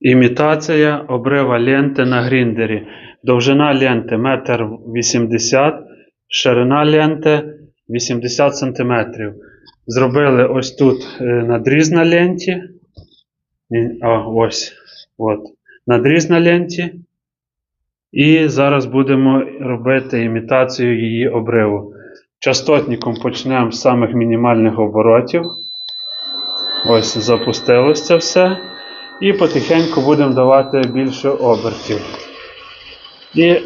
Імітація обрива ленти на гріндері. Довжина ленти 1,80 м, ширина ленти 80 см. Зробили ось тут е, надріз на ленті. А, ось. От. Надріз на ленті. І зараз будемо робити імітацію її обриву. Частотником почнемо з самих мінімальних оборотів. Ось запустилось це все. І потихеньку будемо давати більше обертів. І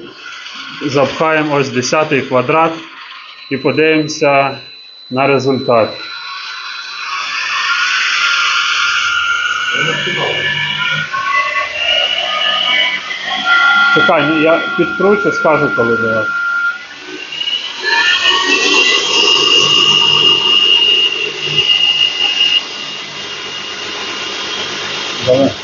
запхаємо ось 10 квадрат і подивимося на результат. Чекай, ну, я підкручу, скажу, коли давати. Bye.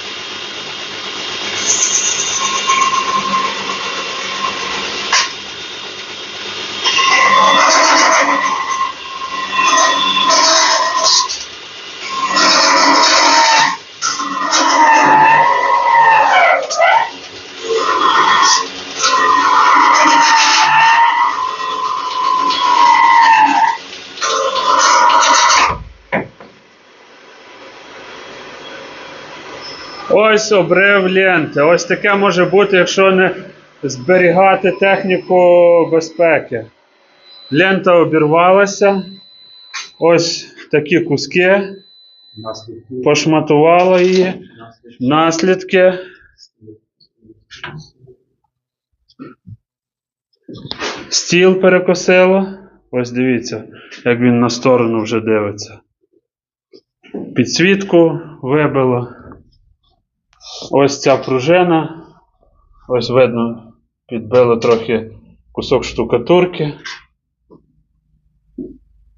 Ось обрив ленти. Ось таке може бути, якщо не зберігати техніку безпеки. Лента обірвалася. Ось такі куски. Наслідки. Пошматувало її. Наслідки. Наслідки. Стіл перекосило. Ось дивіться, як він на сторону вже дивиться. Підсвітку вибило. Ось ця пружина. Ось видно, підбило трохи кусок штукатурки.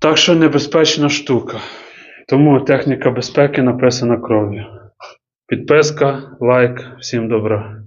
Так що небезпечна штука. Тому техніка безпеки написана кров'ю. Підписка, лайк, всім добра.